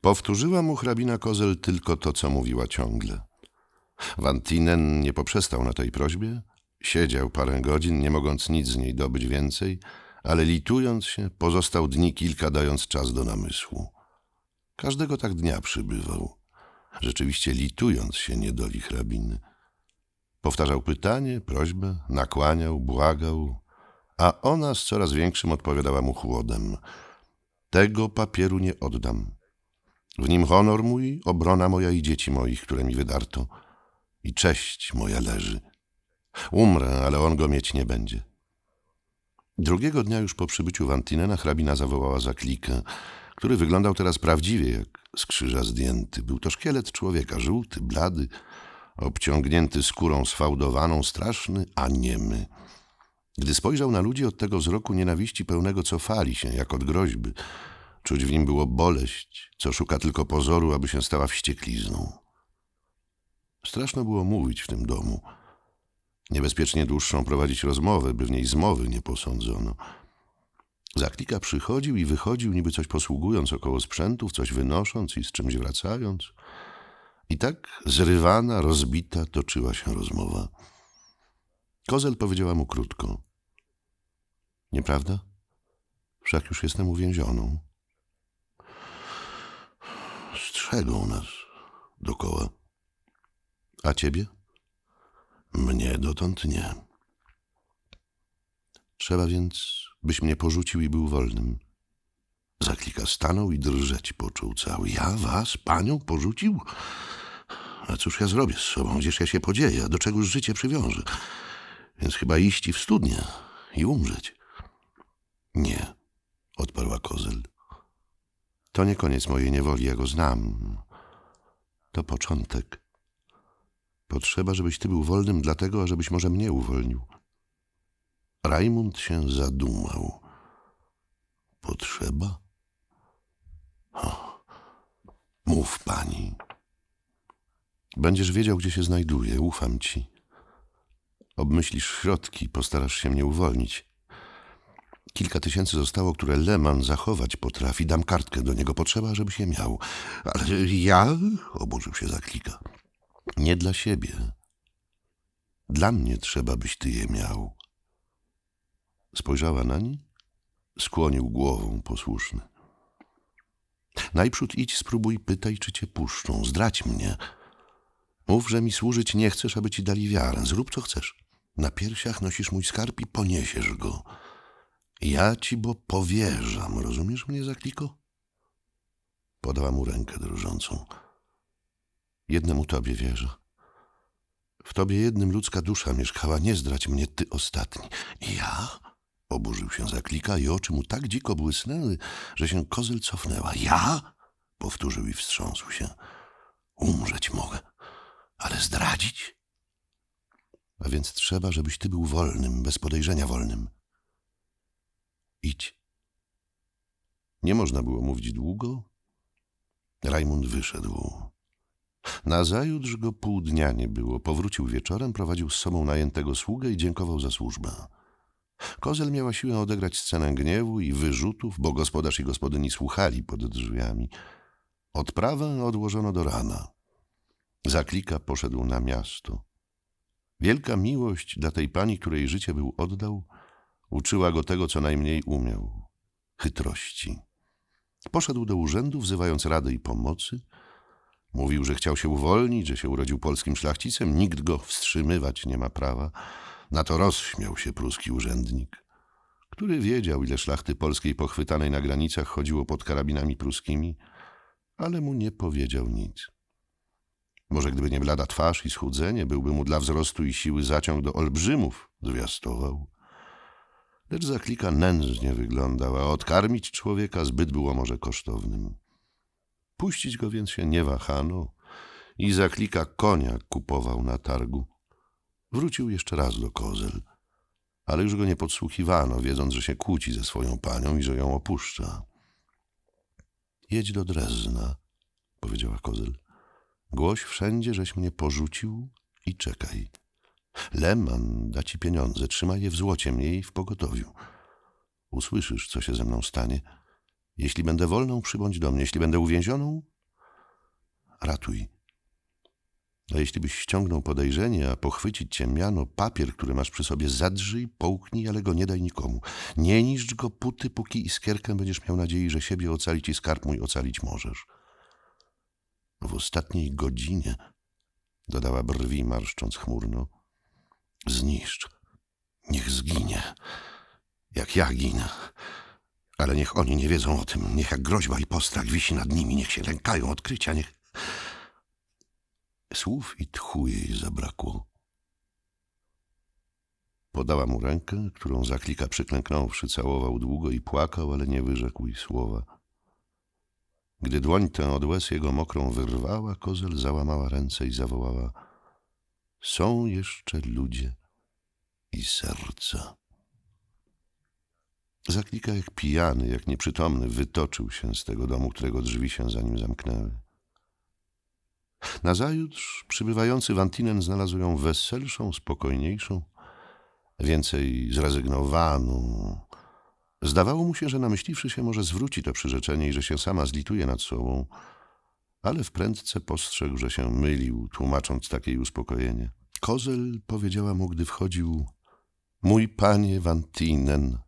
Powtórzyła mu hrabina Kozel tylko to, co mówiła ciągle. Wantinen nie poprzestał na tej prośbie. Siedział parę godzin, nie mogąc nic z niej dobyć więcej, ale litując się, pozostał dni kilka, dając czas do namysłu. Każdego tak dnia przybywał, rzeczywiście litując się niedoli hrabiny. Powtarzał pytanie, prośbę, nakłaniał, błagał, a ona z coraz większym odpowiadała mu chłodem. Tego papieru nie oddam. W nim honor mój, obrona moja i dzieci moich, które mi wydarto, i cześć moja leży. Umrę, ale on go mieć nie będzie. Drugiego dnia już po przybyciu Wantinena hrabina zawołała za klikę, który wyglądał teraz prawdziwie jak z krzyża zdjęty. Był to szkielet człowieka, żółty, blady, obciągnięty skórą sfałdowaną, straszny, a niemy. Gdy spojrzał na ludzi, od tego wzroku nienawiści pełnego cofali się, jak od groźby. Czuć w nim było boleść, co szuka tylko pozoru, aby się stała wścieklizną. Straszno było mówić w tym domu. Niebezpiecznie dłuższą prowadzić rozmowę, by w niej zmowy nie posądzono. Zaklika przychodził i wychodził, niby coś posługując około sprzętów, coś wynosząc i z czymś wracając. I tak zrywana, rozbita toczyła się rozmowa. Kozel powiedziała mu krótko. Nieprawda? Wszak już jestem uwięzioną. Strzegą nas dokoła. A ciebie? Mnie dotąd nie. Trzeba więc, byś mnie porzucił i był wolnym. Zaklika stanął i drżeć począł cały. Ja was, panią, porzucił? A cóż ja zrobię z sobą? Gdzież ja się podzieję? Do czegoż życie przywiąże? Więc chyba iść i w studnię i umrzeć. Nie, odparła Kozel. To nie koniec mojej niewoli, ja go znam. To początek. Potrzeba, żebyś ty był wolnym dlatego, ażebyś może mnie uwolnił. Rajmund się zadumał. Potrzeba? O, mów pani. Będziesz wiedział, gdzie się znajduję, ufam ci. Obmyślisz środki, postarasz się mnie uwolnić. Kilka tysięcy zostało, które Leman zachować potrafi. Dam kartkę do niego. Potrzeba, żebyś je miał. Ale ja? Oburzył się zaklika. Nie dla siebie. Dla mnie trzeba, byś ty je miał. Spojrzała nań, skłonił głową posłuszny. Najprzód idź, spróbuj, pytaj, czy cię puszczą. Zdradź mnie. Mów, że mi służyć nie chcesz, aby ci dali wiarę. Zrób, co chcesz. Na piersiach nosisz mój skarb i poniesiesz go. Ja ci, bo powierzam. Rozumiesz mnie, Zakliko? Podała mu rękę drżącą. Jednemu tobie wierzę. W tobie jednym ludzka dusza mieszkała, nie zdrać mnie ty ostatni. Ja? Oburzył się Zaklika i oczy mu tak dziko błysnęły, że się kozyl cofnęła. Ja? Powtórzył i wstrząsł się. Umrzeć mogę, ale zdradzić? A więc trzeba, żebyś ty był wolnym, bez podejrzenia wolnym. Idź. Nie można było mówić długo. Rajmund wyszedł. Nazajutrz go pół dnia nie było. Powrócił wieczorem, prowadził z sobą najętego sługę i dziękował za służbę. Kozel miała siłę odegrać scenę gniewu i wyrzutów, bo gospodarz i gospodyni słuchali pod drzwiami. Odprawę odłożono do rana. Zaklika poszedł na miasto. Wielka miłość dla tej pani, której życie był oddał, uczyła go tego, co najmniej umiał chytrości. Poszedł do urzędu, wzywając rady i pomocy. Mówił, że chciał się uwolnić, że się urodził polskim szlachcicem, nikt go wstrzymywać nie ma prawa. Na to rozśmiał się pruski urzędnik, który wiedział, ile szlachty polskiej pochwytanej na granicach chodziło pod karabinami pruskimi, ale mu nie powiedział nic. Może gdyby nie blada twarz i schudzenie, byłby mu dla wzrostu i siły zaciąg do olbrzymów, zwiastował. Lecz zaklika nędznie wyglądał, a odkarmić człowieka zbyt było może kosztownym. Puścić go więc się nie wahano i zaklika konia kupował na targu. Wrócił jeszcze raz do kozel, ale już go nie podsłuchiwano, wiedząc, że się kłóci ze swoją panią i że ją opuszcza. Jedź do Drezna, powiedziała kozel. Głoś wszędzie, żeś mnie porzucił i czekaj. Leman da ci pieniądze, trzymaj je w złocie mniej w pogotowiu. Usłyszysz, co się ze mną stanie Jeśli będę wolną, przybądź do mnie. Jeśli będę uwięzioną, ratuj. A jeśli byś ściągnął podejrzenie, a pochwycić cię miano, papier, który masz przy sobie, zadrzyj, połknij, ale go nie daj nikomu. Nie niszcz go póty, póki iskierkę będziesz miał nadziei, że siebie ocalić i skarb mój ocalić możesz. W ostatniej godzinie, dodała brwi, marszcząc chmurno, zniszcz. Niech zginie, jak ja ginę. Ale niech oni nie wiedzą o tym. Niech jak groźba i postrach wisi nad nimi. Niech się lękają odkrycia. Niech... Słów i tchu jej zabrakło. Podała mu rękę, którą za klika przyklęknąwszy całował długo i płakał, ale nie wyrzekł jej słowa. Gdy dłoń tę od łez jego mokrą wyrwała, kozel załamała ręce i zawołała Są jeszcze ludzie i serca. Zaklika jak pijany, jak nieprzytomny, wytoczył się z tego domu, którego drzwi się za nim zamknęły. Nazajutrz przybywający Wantinen znalazł ją weselszą, spokojniejszą, więcej zrezygnowaną. Zdawało mu się, że namyśliwszy się może zwróci to przyrzeczenie i że się sama zlituje nad sobą, ale wprędce postrzegł, że się mylił, tłumacząc takie uspokojenie. Kozel powiedziała mu, gdy wchodził, mój panie Wantinen,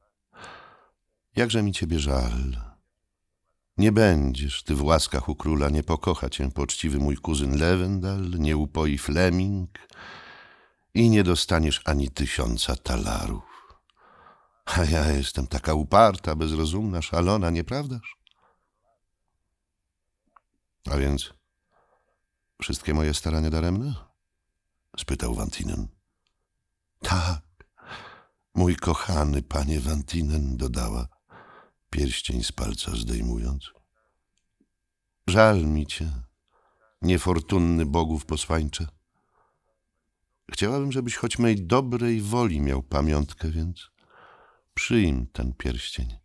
jakże mi ciebie żal. Nie będziesz ty w łaskach u króla, nie pokocha cię poczciwy mój kuzyn Lewendal, nie upoi Fleming i nie dostaniesz ani tysiąca talarów. A ja jestem taka uparta, bezrozumna, szalona, nieprawdaż? A więc wszystkie moje starania daremne? spytał Wantinen. Tak, mój kochany panie Wantinen, dodała, pierścień z palca zdejmując. Żal mi cię, niefortunny bogów posłańcze. Chciałabym, żebyś choć mej dobrej woli miał pamiątkę, więc przyjm ten pierścień.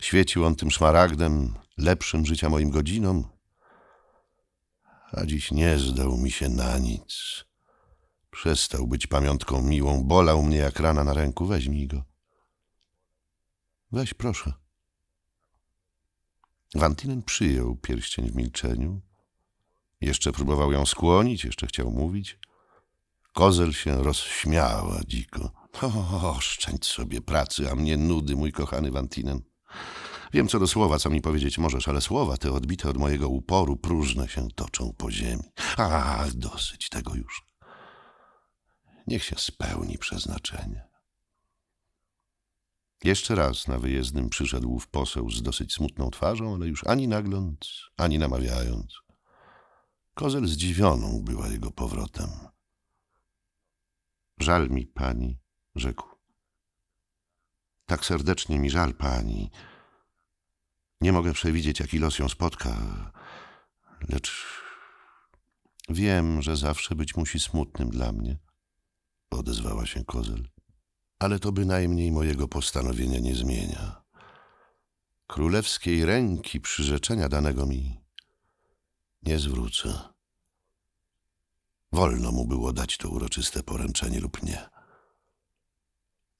Świecił on tym szmaragdem, lepszym życia moim godzinom, a dziś nie zdał mi się na nic. Przestał być pamiątką miłą, bolał mnie jak rana na ręku. Weźmij go. Weź, proszę. Wantinen przyjął pierścień w milczeniu. Jeszcze próbował ją skłonić, jeszcze chciał mówić. Kozel się rozśmiała dziko. O, oszczędź sobie pracy, a mnie nudy, mój kochany Wantinen. Wiem co do słowa, co mi powiedzieć możesz, ale słowa te odbite od mojego uporu próżne się toczą po ziemi. A, dosyć tego już. Niech się spełni przeznaczenie. Jeszcze raz na wyjezdnym przyszedł w poseł z dosyć smutną twarzą, ale już ani nagląc, ani namawiając. Kozel zdziwioną była jego powrotem. Żal mi pani, rzekł. Tak serdecznie mi żal pani. Nie mogę przewidzieć, jaki los ją spotka, lecz wiem, że zawsze być musi smutnym dla mnie, odezwała się Kozel. Ale to bynajmniej mojego postanowienia nie zmienia. Królewskiej ręki przyrzeczenia danego mi nie zwrócę. Wolno mu było dać to uroczyste poręczenie lub nie.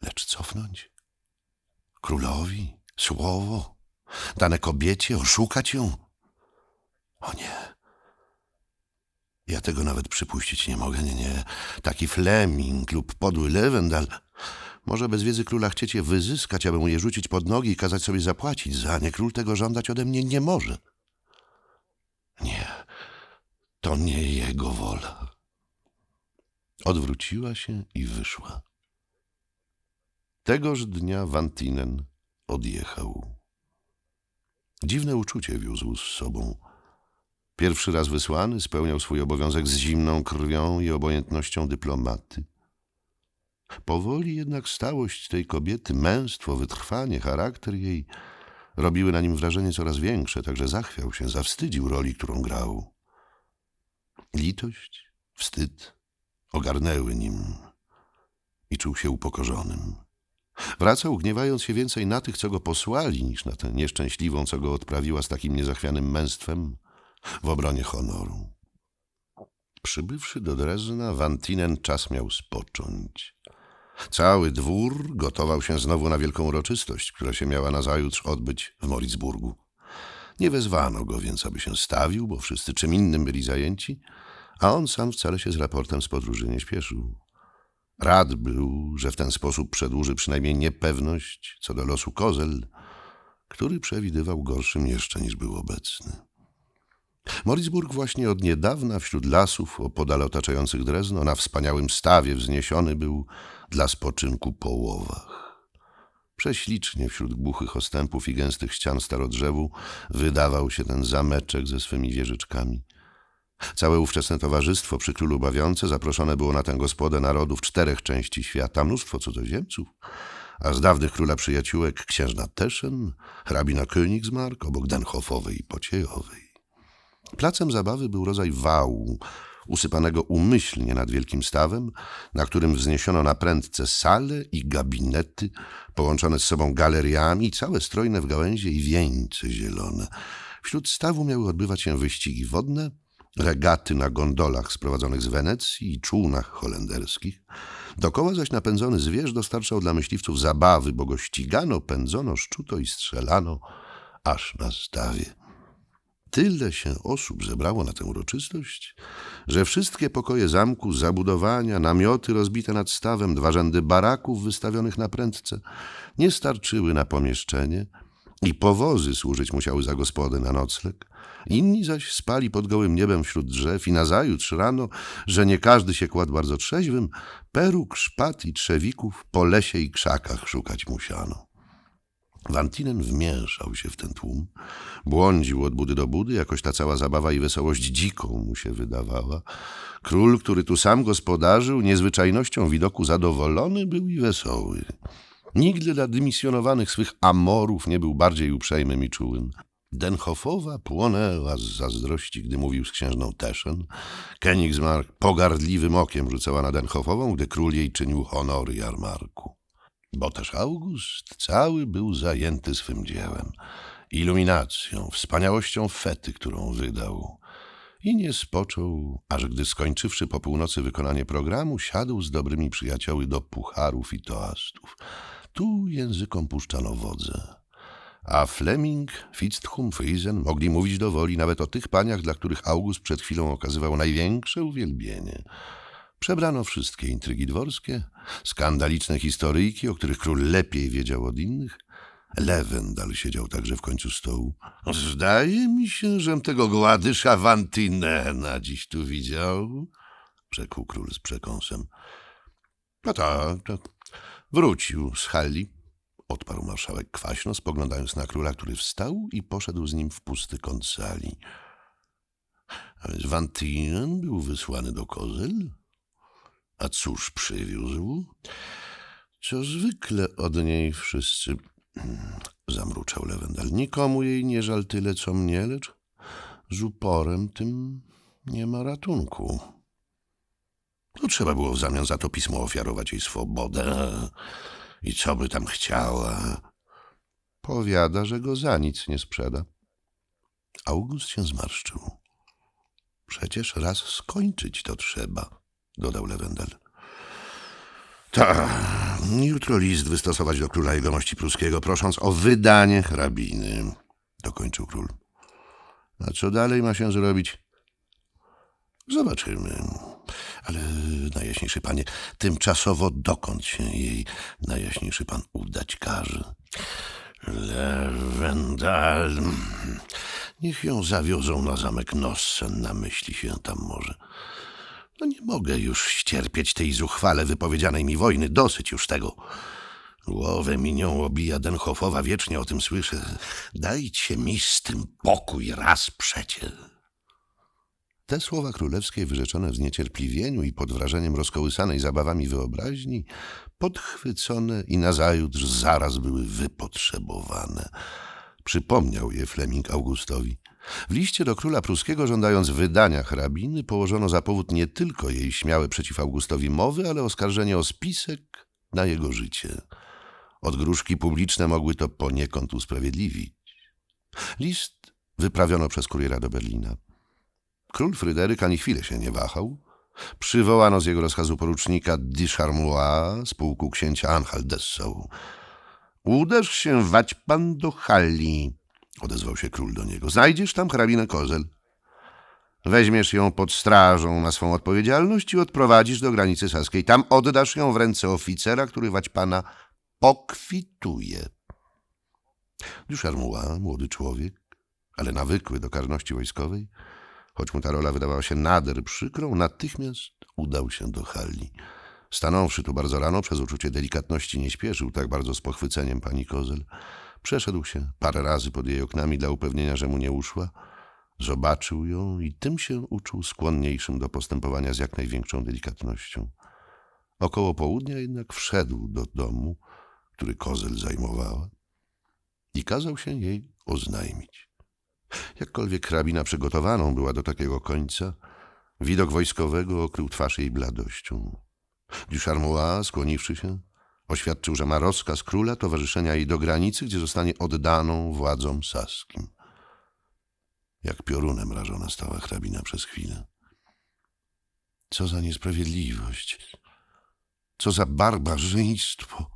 Lecz cofnąć? Królowi? Słowo? Dane kobiecie? Oszukać ją? O nie. Ja tego nawet przypuścić nie mogę, nie, nie. Taki Fleming lub podły Lewendal może bez wiedzy króla chcieć je wyzyskać, aby mu je rzucić pod nogi i kazać sobie zapłacić za nie. Król tego żądać ode mnie nie może. Nie, to nie jego wola. Odwróciła się i wyszła. Tegoż dnia Wantinen odjechał. Dziwne uczucie wiózł z sobą. Pierwszy raz wysłany spełniał swój obowiązek z zimną krwią i obojętnością dyplomaty. Powoli jednak stałość tej kobiety, męstwo, wytrwanie, charakter jej robiły na nim wrażenie coraz większe, także zachwiał się, zawstydził roli, którą grał. Litość, wstyd ogarnęły nim i czuł się upokorzonym. Wracał, gniewając się więcej na tych, co go posłali, niż na tę nieszczęśliwą, co go odprawiła z takim niezachwianym męstwem w obronie honoru. Przybywszy do Drezna, Wantinen czas miał spocząć. Cały dwór gotował się znowu na wielką uroczystość, która się miała nazajutrz odbyć w Moritzburgu. Nie wezwano go więc, aby się stawił, bo wszyscy czym innym byli zajęci, a on sam wcale się z raportem z podróży nie śpieszył. Rad był, że w ten sposób przedłuży przynajmniej niepewność co do losu Kozel, który przewidywał gorszym jeszcze niż był obecny. Moritzburg właśnie od niedawna wśród lasów opodal otaczających Drezno na wspaniałym stawie wzniesiony był dla spoczynku po łowach. Prześlicznie wśród głuchych ostępów i gęstych ścian starodrzewu wydawał się ten zameczek ze swymi wieżyczkami. Całe ówczesne towarzystwo przy królu bawiące zaproszone było na tę gospodę narodów czterech części świata, mnóstwo cudzoziemców, a z dawnych króla przyjaciółek księżna Teszen, hrabina Königsmark obok Denhofowej i Pociejowej. Placem zabawy był rodzaj wału, usypanego umyślnie nad wielkim stawem, na którym wzniesiono na prędce sale i gabinety, połączone z sobą galeriami, całe strojne w gałęzie i wieńce zielone. Wśród stawu miały odbywać się wyścigi wodne, regaty na gondolach sprowadzonych z Wenecji i czółnach holenderskich. Dokoła zaś napędzony zwierz dostarczał dla myśliwców zabawy, bo go ścigano, pędzono, szczuto i strzelano aż na stawie. Tyle się osób zebrało na tę uroczystość, że wszystkie pokoje zamku, zabudowania, namioty rozbite nad stawem, dwa rzędy baraków wystawionych na prędce nie starczyły na pomieszczenie i powozy służyć musiały za gospodę na nocleg. Inni zaś spali pod gołym niebem wśród drzew i nazajutrz rano, że nie każdy się kładł bardzo trzeźwym, peruk, szpat i trzewików po lesie i krzakach szukać musiano. Wantinen wmieszał się w ten tłum, błądził od budy do budy, jakoś ta cała zabawa i wesołość dziką mu się wydawała. Król, który tu sam gospodarzył, niezwyczajnością widoku zadowolony był i wesoły. Nigdy dla dymisjonowanych swych amorów nie był bardziej uprzejmym i czułym. Denhofowa płonęła z zazdrości, gdy mówił z księżną Teszen. Königsmark pogardliwym okiem rzucała na Denhofową, gdy król jej czynił honory jarmarku. Bo też August cały był zajęty swym dziełem, iluminacją, wspaniałością fety, którą wydał. I nie spoczął, aż gdy skończywszy po północy wykonanie programu, siadł z dobrymi przyjacioły do pucharów i toastów. Tu językom puszczano wodze. A Fleming, Fitzthum, Friesen mogli mówić do woli nawet o tych paniach, dla których August przed chwilą okazywał największe uwielbienie. Przebrano wszystkie intrygi dworskie, skandaliczne historyjki, o których król lepiej wiedział od innych. Lewendal siedział także w końcu stołu. Zdaje mi się, żem tego gładysza Wantinena dziś tu widział, rzekł król z przekąsem. No tak, tak. Wrócił z Halli, odparł marszałek kwaśno, spoglądając na króla, który wstał i poszedł z nim w pusty kąt sali. A więc Wantinen był wysłany do Kozel? A cóż przywiózł? Co zwykle od niej wszyscy... Zamruczał Lewendal. Nikomu jej nie żal tyle, co mnie, lecz z uporem tym nie ma ratunku. No, trzeba było w zamian za to pismo ofiarować jej swobodę. I co by tam chciała? Powiada, że go za nic nie sprzeda. August się zmarszczył. Przecież raz skończyć to trzeba, dodał Lewendal. Tak, jutro list wystosować do króla jegomości pruskiego, prosząc o wydanie hrabiny, dokończył król. A co dalej ma się zrobić? Zobaczymy. Ale najjaśniejszy panie, tymczasowo dokąd się jej najjaśniejszy pan udać każe? Lewendal. Niech ją zawiozą na zamek Nossen, namyśli się tam może. No nie mogę już ścierpieć tej zuchwale wypowiedzianej mi wojny, dosyć już tego. Głowę mi nią obija Denhofowa, wiecznie o tym słyszę. Dajcie mi z tym pokój raz przecie. Te słowa królewskie, wyrzeczone w zniecierpliwieniu i pod wrażeniem rozkołysanej zabawami wyobraźni, podchwycone i nazajutrz zaraz były wypotrzebowane. Przypomniał je Fleming Augustowi. W liście do króla pruskiego żądając wydania hrabiny położono za powód nie tylko jej śmiałe przeciw Augustowi mowy, ale oskarżenie o spisek na jego życie. Odgróżki publiczne mogły to poniekąd usprawiedliwić. List wyprawiono przez kuriera do Berlina. Król Fryderyk ani chwilę się nie wahał. Przywołano z jego rozkazu porucznika Dicharmois z pułku księcia Anhalt-Dessau. Uderz się, wać pan do Halli, odezwał się król do niego. Znajdziesz tam hrabinę Kozel. Weźmiesz ją pod strażą na swą odpowiedzialność i odprowadzisz do granicy saskiej. Tam oddasz ją w ręce oficera, który wać pana pokwituje. Duszarmuła, młody człowiek, ale nawykły do karności wojskowej, choć mu ta rola wydawała się nader przykrą, natychmiast udał się do Halli. Stanąwszy tu bardzo rano, przez uczucie delikatności nie śpieszył tak bardzo z pochwyceniem pani Kozel. Przeszedł się parę razy pod jej oknami dla upewnienia, że mu nie uszła. Zobaczył ją i tym się uczuł skłonniejszym do postępowania z jak największą delikatnością. Około południa jednak wszedł do domu, który Kozel zajmowała i kazał się jej oznajmić. Jakkolwiek hrabina przygotowaną była do takiego końca, widok wojskowego okrył twarz jej bladością. Ducharmois, skłoniwszy się, oświadczył, że ma rozkaz króla towarzyszenia jej do granicy, gdzie zostanie oddaną władzom saskim. Jak piorunem rażona stała hrabina przez chwilę. Co za niesprawiedliwość! Co za barbarzyństwo!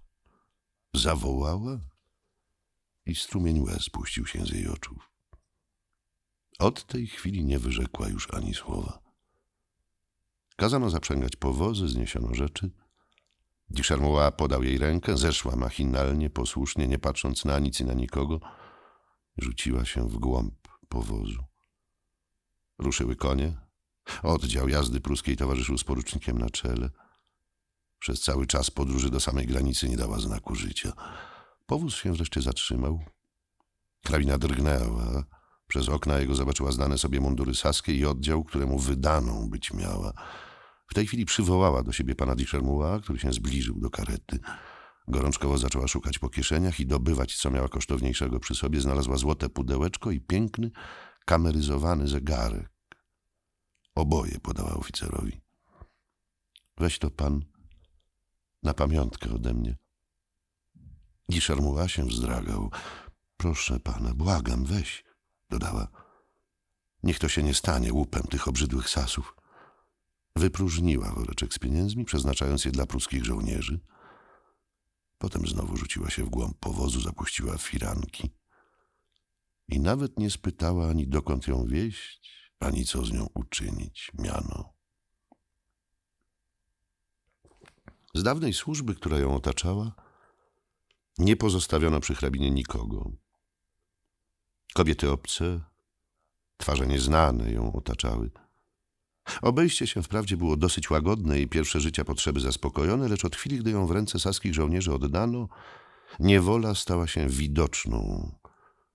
Zawołała i strumień łez puścił się z jej oczu. Od tej chwili nie wyrzekła już ani słowa. Kazano zaprzęgać powozy, zniesiono rzeczy. Diszarmoła podał jej rękę, zeszła machinalnie, posłusznie, nie patrząc na nic i na nikogo. Rzuciła się w głąb powozu. Ruszyły konie. Oddział jazdy pruskiej towarzyszył z porucznikiem na czele. Przez cały czas podróży do samej granicy nie dała znaku życia. Powóz się wreszcie zatrzymał. Hrabina drgnęła. Przez okna jego zobaczyła znane sobie mundury saskie i oddział, któremu wydaną być miała. W tej chwili przywołała do siebie pana Diszermuła, który się zbliżył do karety. Gorączkowo zaczęła szukać po kieszeniach i dobywać, co miała kosztowniejszego przy sobie. Znalazła złote pudełeczko i piękny, kameryzowany zegarek. Oboje podała oficerowi. Weź to pan na pamiątkę ode mnie. Diszermuła się wzdragał. Proszę pana, błagam, weź, dodała. Niech to się nie stanie łupem tych obrzydłych sasów. Wypróżniła woreczek z pieniędzmi, przeznaczając je dla pruskich żołnierzy. Potem znowu rzuciła się w głąb powozu, zapuściła firanki. I nawet nie spytała ani dokąd ją wieść, ani co z nią uczynić, miano. Z dawnej służby, która ją otaczała, nie pozostawiono przy hrabinie nikogo. Kobiety obce, twarze nieznane ją otaczały. Obejście się wprawdzie było dosyć łagodne i pierwsze życia potrzeby zaspokojone, lecz od chwili, gdy ją w ręce saskich żołnierzy oddano, niewola stała się widoczną.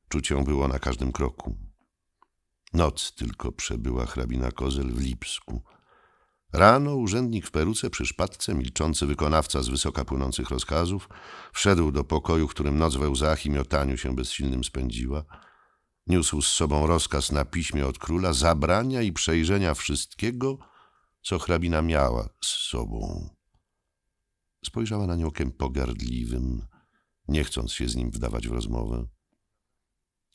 Czuć ją było na każdym kroku. Noc tylko przebyła hrabina Kozel w Lipsku. Rano urzędnik w peruce przy szpadce, milczący wykonawca z wysoka płynących rozkazów, wszedł do pokoju, w którym noc we łzach i miotaniu się bezsilnym spędziła. Niósł z sobą rozkaz na piśmie od króla zabrania i przejrzenia wszystkiego, co hrabina miała z sobą. Spojrzała na nie okiem pogardliwym, nie chcąc się z nim wdawać w rozmowę.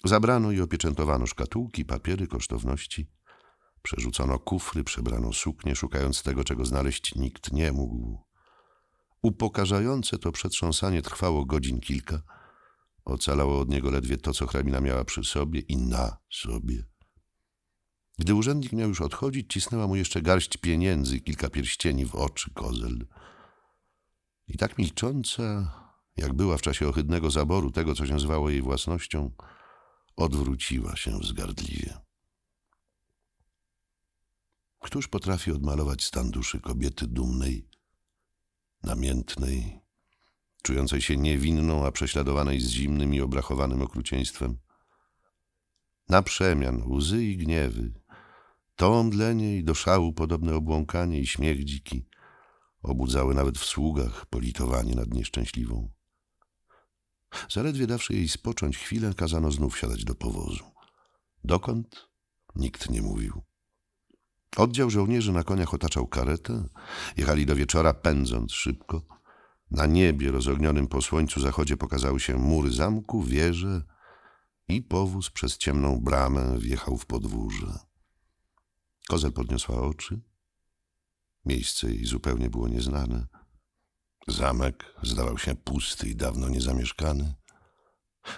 Zabrano i opieczętowano szkatułki, papiery, kosztowności. Przerzucono kufry, przebrano suknie, szukając tego, czego znaleźć nikt nie mógł. Upokarzające to przetrząsanie trwało godzin kilka. Ocalało od niego ledwie to, co hrabina miała przy sobie i na sobie. Gdy urzędnik miał już odchodzić, cisnęła mu jeszcze garść pieniędzy i kilka pierścieni w oczy kozel. I tak milcząca, jak była w czasie ohydnego zaboru tego, co się zwało jej własnością, odwróciła się wzgardliwie. Któż potrafi odmalować stan duszy kobiety dumnej, namiętnej, czującej się niewinną, a prześladowanej z zimnym i obrachowanym okrucieństwem? Na przemian łzy i gniewy, to omdlenie i do szału podobne obłąkanie i śmiech dziki obudzały nawet w sługach politowanie nad nieszczęśliwą. Zaledwie dawszy jej spocząć chwilę, kazano znów siadać do powozu. Dokąd? Nikt nie mówił. Oddział żołnierzy na koniach otaczał karetę. Jechali do wieczora, pędząc szybko. Na niebie rozognionym po słońcu zachodzie pokazały się mury zamku, wieże i powóz przez ciemną bramę wjechał w podwórze. Kozel podniosła oczy Miejsce jej zupełnie było nieznane. Zamek zdawał się pusty i dawno niezamieszkany.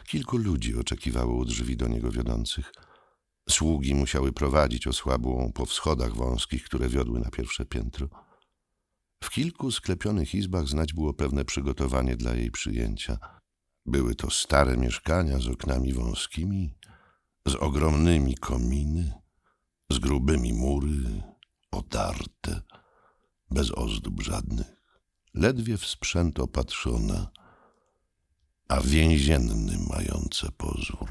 Kilku ludzi oczekiwało u drzwi do niego wiodących. Sługi musiały prowadzić osłabłą po schodach wąskich, które wiodły na pierwsze piętro. W kilku sklepionych izbach znać było pewne przygotowanie dla jej przyjęcia. Były to stare mieszkania z oknami wąskimi, z ogromnymi kominy, z grubymi mury, otarte, bez ozdób żadnych, ledwie w sprzęt opatrzone, a więzienny mające pozór.